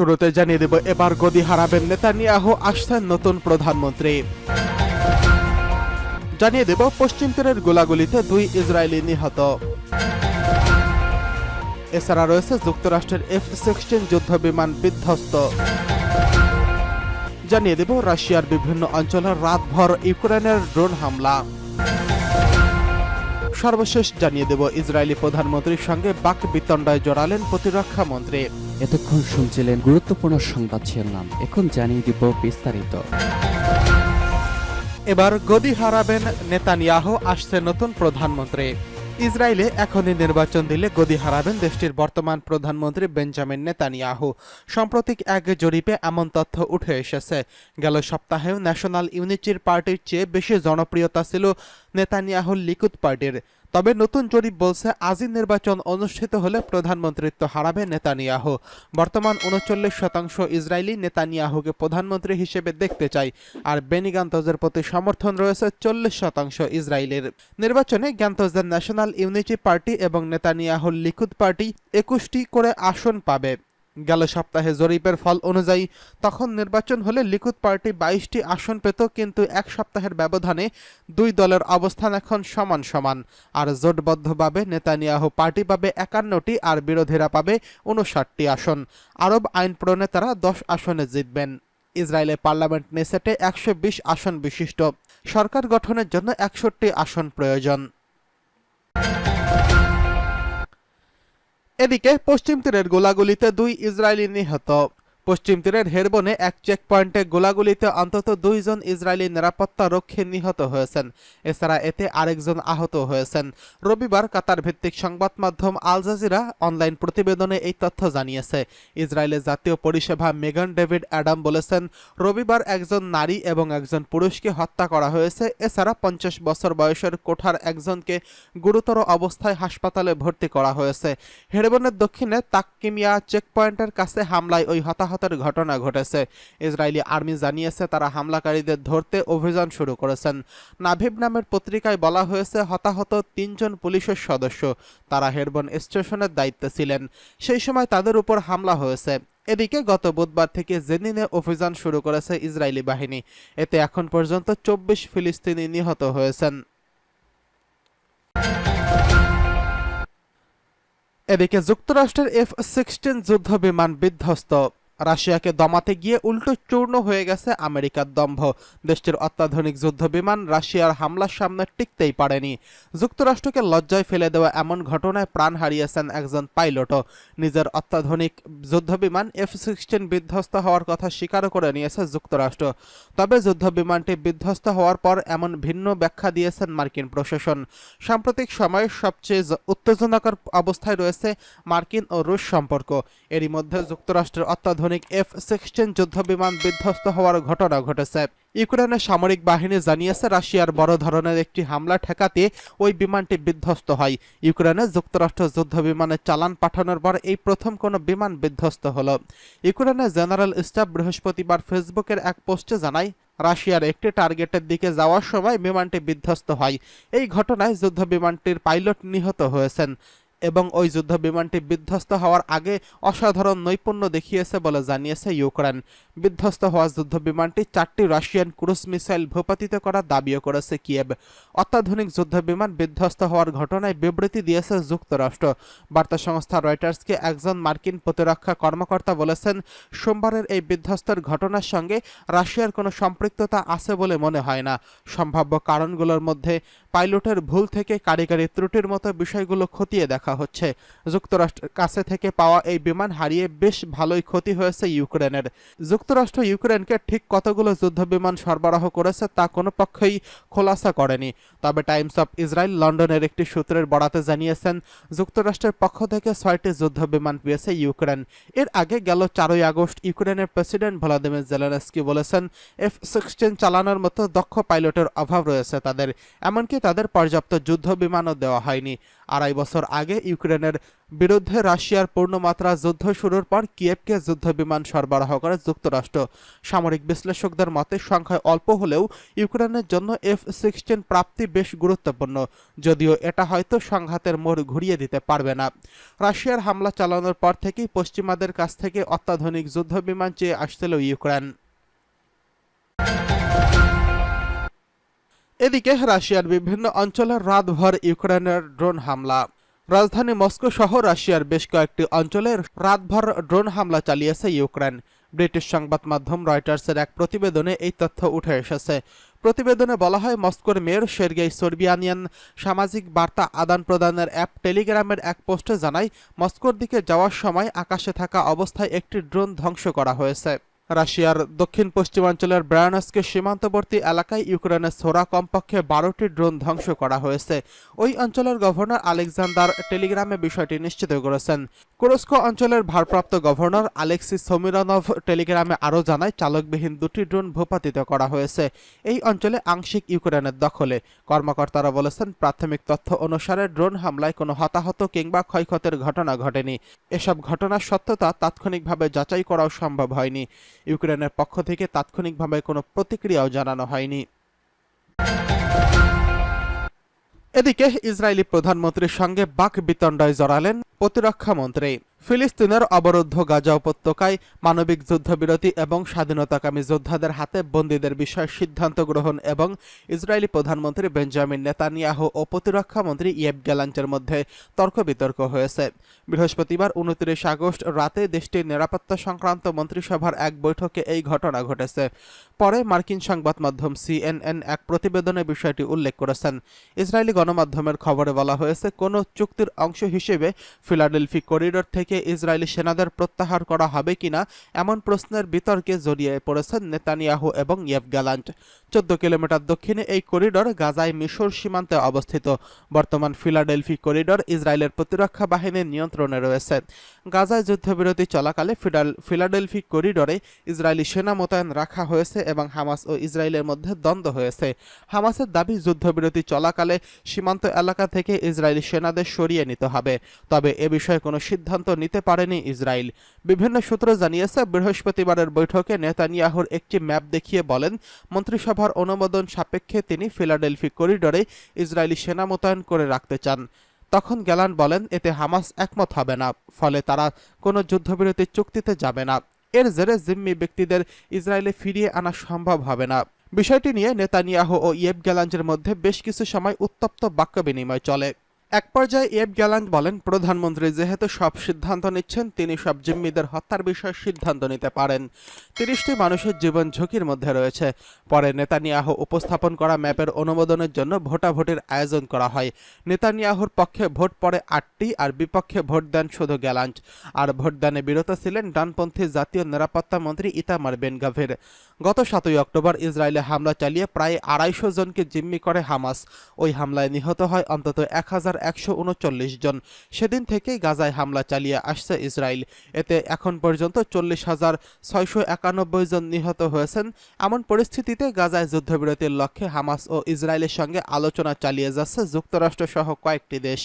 শুরুতে জানিয়ে দেব, এবার গদি হারাবেন নেতানিয়াহু, আসছেন নতুন প্রধানমন্ত্রী। জানিয়ে দেব, পশ্চিম তীরের গোলাগুলিতে দুই ইসরায়েলি নিহত। এছাড়া রয়েছে যুক্তরাষ্ট্রের এফ সিক্সটিন যুদ্ধ বিমান বিধ্বস্ত। জানিয়ে দেব, রাশিয়ার বিভিন্ন অঞ্চলে রাতভর ইউক্রেনের ড্রোন হামলা। সর্বশেষ জানিয়ে দেব ইসরায়েলি প্রধানমন্ত্রীর সঙ্গে বাক বিতণ্ডায় জড়ালেন প্রতিরক্ষা মন্ত্রী। এতক্ষণ শুনছিলেন গুরুত্বপূর্ণ সংবাদ শিরোনাম। এখন জানিয়ে দিব বিস্তারিত। এবার গদি হারাবেন নেতানিয়াহ আসছে নতুন প্রধানমন্ত্রী। ইসরায়েলে এখনই নির্বাচন দিলে গদি হারাবেন দেশটির বর্তমান প্রধানমন্ত্রী বেঞ্জামিন নেতানিয়াহু। সাম্প্রতিক এক জরিপে এমন তথ্য উঠে এসেছে। গেল সপ্তাহেও ন্যাশনাল ইউনিটির পার্টির চেয়ে বেশি জনপ্রিয়তা ছিল নেতানিয়াহুর লিকুদ পার্টির। তবে নতুন জরিপ বলছে আজই নির্বাচন অনুষ্ঠিত হলে প্রধানমন্ত্রিত্ব হারাবে নেতানিয়াহু। বর্তমান উনচল্লিশ শতাংশ ইসরায়েলি নেতানিয়াহুকে প্রধানমন্ত্রী হিসেবে দেখতে চায় আর বেনি গান্তজের প্রতি সমর্থন রয়েছে চল্লিশ শতাংশ ইসরায়েলের। নির্বাচনে গ্যান্তজের ন্যাশনাল ইউনিটি পার্টি এবং নেতানিয়াহুর লিকুদ পার্টি একুশটি করে আসন পাবে। গেল সপ্তাহে জরিপের ফল অনুযায়ী তখন নির্বাচন হলে লিকুদ পার্টি বাইশটি আসন পেত, কিন্তু এক সপ্তাহের ব্যবধানে দুই দলের অবস্থান এখন সমান সমান। আর জোটবদ্ধভাবে নেতানিয়াহু পার্টি পাবে একান্নটি আর বিরোধীরা পাবে উনষাটটি আসন। আরব আইন প্রণেতারা দশ আসনে জিতবেন। ইসরায়েলের পার্লামেন্ট নেসেটে একশো বিশ আসন বিশিষ্ট। সরকার গঠনের জন্য একষট্টি আসন প্রয়োজন। এদিকে পশ্চিম তীরের গোলাগুলিতে দুই ইসরায়েলি নিহত। পশ্চিম তীরের হেরবনে এক চেকপয়েন্টে গোলাগুলিতে অন্তত দুইজন ইসরায়েলি নিরাপত্তা রক্ষী নিহত হয়েছেন। এছাড়া এতে আরেকজন আহত হয়েছেন। রবিবার কাতার ভিত্তিক সংবাদ মাধ্যম আল জাজিরা অনলাইন প্রতিবেদনে এই তথ্য জানিয়েছে। ইসরায়েলের জাতীয় পরিষেবা মেগান ডেভিড অ্যাডাম বলেছেন, রবিবার একজন নারী এবং একজন পুরুষকে হত্যা করা হয়েছে। এছাড়া পঞ্চাশ বছর বয়সের কোঠার একজনকে গুরুতর অবস্থায় হাসপাতালে ভর্তি করা হয়েছে। হেরবনের দক্ষিণে তাক্কিমিয়া চেকপয়েন্টের কাছে হামলায় ওই হতাহতের ঘটনা ঘটেছে। ইসরায়েলি আর্মি জানিয়েছে, তারা হামলাকারীদের ধরতে অভিযান শুরু করেছেন। নাভিব নামের পত্রিকায় বলা হয়েছে, হতাহত তিনজন পুলিশের সদস্য। তারা হেরবন স্টেশনের দায়িত্বে ছিলেন। সেই সময় তাদের উপর হামলা হয়েছে। এদিকে গত বুধবার থেকে জেনিনে অভিযান শুরু করেছে ইসরায়েলি বাহিনী। এতে এখন পর্যন্ত চব্বিশ ফিলিস্তিনি নিহত হয়েছেন। এদিকে যুক্তরাষ্ট্রের এফ সিক্সটিন যুদ্ধ বিমান বিধ্বস্ত। রাশিয়াকে দমাতে গিয়ে উল্টো চূর্ণ হয়ে গেছে আমেরিকার দম্ভ। দেশটির অত্যাধুনিক যুদ্ধ বিমান রাশিয়ার হামলার সামনে টিকতেই পারেনি। যুক্তরাষ্ট্রকে লজ্জায় ফেলে দেওয়া এমন ঘটনায় প্রাণ হারিয়েছেন একজন পাইলটও। নিজের অত্যাধুনিক যুদ্ধ বিমান এফ সিক্সটিন বিধ্বস্ত হওয়ার কথা স্বীকার করে নিয়েছে যুক্তরাষ্ট্র। তবে যুদ্ধ বিমানটি বিধ্বস্ত হওয়ার পর এমন ভিন্ন ব্যাখ্যা দিয়েছেন মার্কিন প্রশাসন। সাম্প্রতিক সময়ে সবচেয়ে উত্তেজনাকর অবস্থায় রয়েছে মার্কিন ও রুশ সম্পর্ক। এরই মধ্যে যুক্তরাষ্ট্রের অত্যাধুনিক এফ সিক্সটিন যুদ্ধ বিমান বিধ্বস্ত হওয়ার ঘটনা ঘটেছে। ইউক্রেনের সামরিক বাহিনী জানিয়েছে, রাশিয়ার বড় ধরনের একটি হামলা ঠেকাতে ওই বিমানটি বিধ্বস্ত হয়। ইউক্রেনে যুক্তরাষ্ট্র যুদ্ধ বিমানের চালান পাঠানোর পর এই প্রথম কোনো বিমান বিধ্বস্ত হল। ইউক্রেনের জেনারেল স্টাফ বৃহস্পতিবার ফেসবুকের এক পোস্টে জানায়, রাশিয়ার একটি টার্গেটের দিকে যাওয়ার সময় বিমানটি বিধ্বস্ত হয়। এই ঘটনায় যুদ্ধ বিমানটির পাইলট নিহত হয়েছেন। এবং ওই যুদ্ধ বিমানটি বিধ্বস্ত হওয়ার আগে অসাধারণ নৈপুণ্য দেখিয়েছে বলে জানিয়েছে ইউক্রেন। বিধ্বস্ত হওয়া যুদ্ধ বিমানটি চারটি রাশিয়ান ক্রুজ মিসাইল ভূপাতিত করার দাবিও করেছে কিয়েভ। অত্যাধুনিক যুদ্ধ বিমান বিধ্বস্ত হওয়ার ঘটনায় বিবৃতি দিয়েছে যুক্তরাষ্ট্র। বার্তা সংস্থা রয়টার্সকে একজন মার্কিন প্রতিরক্ষা কর্মকর্তা বলেছেন, সোমবারের এই বিধ্বস্তের ঘটনার সঙ্গে রাশিয়ার কোনো সম্পৃক্ততা আছে বলে মনে হয় না। সম্ভাব্য কারণগুলোর মধ্যে পাইলটের ভুল থেকে কারিগরি ত্রুটির মতো বিষয়গুলো খতিয়ে দেখা হচ্ছে। যুক্তরাষ্ট্রের কাছে থেকে পাওয়া এই বিমান হারিয়ে বেশ ভালোই ক্ষতি হয়েছে ইউক্রেনের। যুক্তরাষ্ট্র ইউক্রেনকে ঠিক কতগুলো যুদ্ধ বিমান সরবরাহ করেছে তা কোনো পক্ষেই খোলাসা করেনি। তবে টাইমস অফ ইসরায়েল লন্ডনের একটি সূত্রের বরাতে জানিয়েছেন, যুক্তরাষ্ট্রের পক্ষ থেকে ছয়টি যুদ্ধ বিমান পেয়েছে ইউক্রেন। এর আগে গেল চারই আগস্ট ইউক্রেনের প্রেসিডেন্ট ভলাদিমির জেলেনস্কি বলেছেন, এফ সিক্সটিন চালানোর মতো দক্ষ পাইলটের অভাব রয়েছে তাদের। এমনকি তাদের পর্যাপ্ত যুদ্ধ বিমানও দেওয়া হয়নি। আড়াই বছর আগে ইউক্রেনের বিরুদ্ধে রাশিয়ার পূর্ণমাত্রা যুদ্ধ শুরুর পর কিয়েভকে যুদ্ধ বিমান সরবরাহ করে যুক্তরাষ্ট্র। সামরিক বিশ্লেষকদের মতে, সংখ্যায় অল্প হলেও ইউক্রেনের জন্য এফ সিক্সটিন প্রাপ্তি বেশ গুরুত্বপূর্ণ। যদিও এটা হয়তো সংঘাতের মোড় ঘুরিয়ে দিতে পারবে না। রাশিয়ার হামলা চালানোর পর থেকেই পশ্চিমাদের কাছ থেকে অত্যাধুনিক যুদ্ধ বিমান চেয়ে আসছিল ইউক্রেন। এদিকে রাশিয়ার বিভিন্ন অঞ্চলে রাতভর ইউক্রেনের ড্রোন হামলা। রাজধানী মস্কো সহ রাশিয়ার বেশ কয়েকটি অঞ্চলে রাতভর ড্রোন হামলা চালিয়েছে ইউক্রেন। ব্রিটিশ সংবাদ মাধ্যম রয়টার্সের এক প্রতিবেদনে এই তথ্য উঠে এসেছে। প্রতিবেদনে বলা হয়, মস্কোর মেয়র সের্গেই সোরবিয়ানিয়ান সামাজিক বার্তা আদান প্রদানের অ্যাপ টেলিগ্রামের এক পোস্টে জানায়, মস্কোর দিকে যাওয়ার সময় আকাশে থাকা অবস্থায় একটি ড্রোন ধ্বংস করা হয়েছে। রাশিয়ার দক্ষিণ পশ্চিমাঞ্চলের ব্রায়ানস্কের সীমান্তবর্তী এলাকায় ইউক্রেনের সোরা কমপক্ষে বারোটি ড্রোন ধ্বংস করা হয়েছে। ওই অঞ্চলের গভর্নর আলেকজান্ডার টেলিগ্রামে বিষয়টি নিশ্চিত করেছেন। কুরস্কো অঞ্চলের ভারপ্রাপ্ত গভর্নর আলেক্সি সোমিরনভ টেলিগ্রামে আরও জানায়, চালকবিহীন দুটি ড্রোন ভূপাতিত করা হয়েছে। এই অঞ্চলে আংশিক ইউক্রেনের দখলে। কর্মকর্তারা বলেছেন, প্রাথমিক তথ্য অনুসারে ড্রোন হামলায় কোনো হতাহত কিংবা ক্ষয়ক্ষতির ঘটনা ঘটেনি। এসব ঘটনার সত্যতা তাৎক্ষণিকভাবে যাচাই করাও সম্ভব হয়নি। ইউক্রেনের পক্ষ থেকে তাৎক্ষণিকভাবে কোনো প্রতিক্রিয়াও জানানো হয়নি। এদিকে ইসরায়েলি প্রধানমন্ত্রীর সঙ্গে বাক বিতণ্ডায় জড়ালেন প্রতিরক্ষা মন্ত্রী। ফিলিস্তিনের অবরুদ্ধ গাজা উপত্যকায় মানবিক যুদ্ধবিরতি এবং স্বাধীনতাকামী যোদ্ধাদের হাতে বন্দীদের বিষয়ে সিদ্ধান্ত গ্রহণ এবং ইসরায়েলি প্রধানমন্ত্রী বেঞ্জামিন নেতানিয়াহু ও প্রতিরক্ষা মন্ত্রী ইয়েব গ্যালান্টের মধ্যে তর্ক বিতর্ক হয়েছে। বৃহস্পতিবার উনত্রিশ আগস্ট রাতে দেশটির নিরাপত্তা সংক্রান্ত মন্ত্রিসভার এক বৈঠকে এই ঘটনা ঘটেছে। পরে মার্কিন সংবাদ মাধ্যম সিএনএন এক প্রতিবেদনে বিষয়টি উল্লেখ করেছেন। ইসরায়েলি গণমাধ্যমের খবরে বলা হয়েছে, কোনো চুক্তির অংশ হিসেবে ফিলাডেলফি করিডোর থেকে ইসরায়েলি সেনাদের প্রত্যাহার করা হবে কিনা এমন প্রশ্নের বিতর্কে জড়িয়ে পড়েছেন নেতানিয়াহু এবং ইয়েভ গ্যালান্ট। চোদ্দ কিলোমিটার দক্ষিণে এই করিডোর গাজায় মিশর সীমান্তে অবস্থিত। বর্তমান ফিলাডেলফি করিডোর ইসরায়েলের প্রতিরক্ষা বাহিনীর নিয়ন্ত্রণে রয়েছে। গাজায় যুদ্ধবিরতি চলাকালে ফিলাডেলফি করিডোরে ইসরায়েলি সেনা মোতায়েন রাখা হয়েছে এবং হামাস ও ইসরায়েলের মধ্যে দ্বন্দ্ব হয়েছে। হামাসের দাবি যুদ্ধবিরতি চলাকালে সীমান্ত এলাকা থেকে ইসরায়েলি সেনাদের সরিয়ে নিতে হবে। তবে এ বিষয়ে কোনো সিদ্ধান্ত নিতে পারেনি ইসরায়েল। বিভিন্ন সূত্র জানিয়েছে, বৃহস্পতিবারের বৈঠকে নেতানিয়াহুর একটি ম্যাপ দেখিয়ে বলেন, মন্ত্রিসভার অনুমোদন সাপেক্ষে তিনি ফিলাডেলফি করিডোরে ইসরায়েলি সেনা মোতায়েন করে রাখতে চান। তখন গ্যালান বলেন, এতে হামাস একমত হবে না, ফলে তারা কোনো যুদ্ধবিরতি চুক্তিতে যাবে না। এর জেরে জিম্মি ব্যক্তিদের ইসরায়েলে ফিরিয়ে আনা সম্ভব হবে না। বিষয়টি নিয়ে নেতানিয়াহু ও ইয়েব গ্যালাঞ্জের মধ্যে বেশ কিছু সময় উত্তপ্ত বাক্য বিনিময় চলে। এক পর্যায়ে ইয়েব গ্যালান্ট বলেন, প্রধানমন্ত্রী যেহেতু সব সিদ্ধান্ত নিচ্ছেন, তিনি সব জিম্মিদের হত্যার বিষয়ে সিদ্ধান্ত নিতে পারেন। তিরিশটি মানুষের জীবন ঝুঁকির মধ্যে রয়েছে। পরে নেতানিয়াহ উপস্থাপন করা ম্যাপের অনুমোদনের জন্য ভোটাভোটের আয়োজন করা হয়। নেতানিয়াহুর পক্ষে ভোট পড়ে আটটি আর বিপক্ষে ভোট দেন শুধু গ্যালান্ট। আর ভোটদানে বিরত ছিলেন ডানপন্থী জাতীয় নিরাপত্তা মন্ত্রী ইতামার বেনগাভের। গত সাতই অক্টোবর ইসরায়েলে হামলা চালিয়ে প্রায় আড়াইশো জনকে জিম্মি করে হামাস। ওই হামলায় নিহত হয় অন্তত এক হাজার একশো উনচল্লিশ জন। সেদিন থেকেই গাজায় হামলা চালিয়ে আসছে ইসরায়েল। এতে এখন পর্যন্ত চল্লিশ হাজার ছয়শো একানব্বই জন নিহত হয়েছেন। এমন পরিস্থিতিতে গাজায় যুদ্ধবিরতির লক্ষ্যে হামাস ও ইসরায়েলের সঙ্গে আলোচনা চালিয়ে যাচ্ছে যুক্তরাষ্ট্র সহ কয়েকটি দেশ।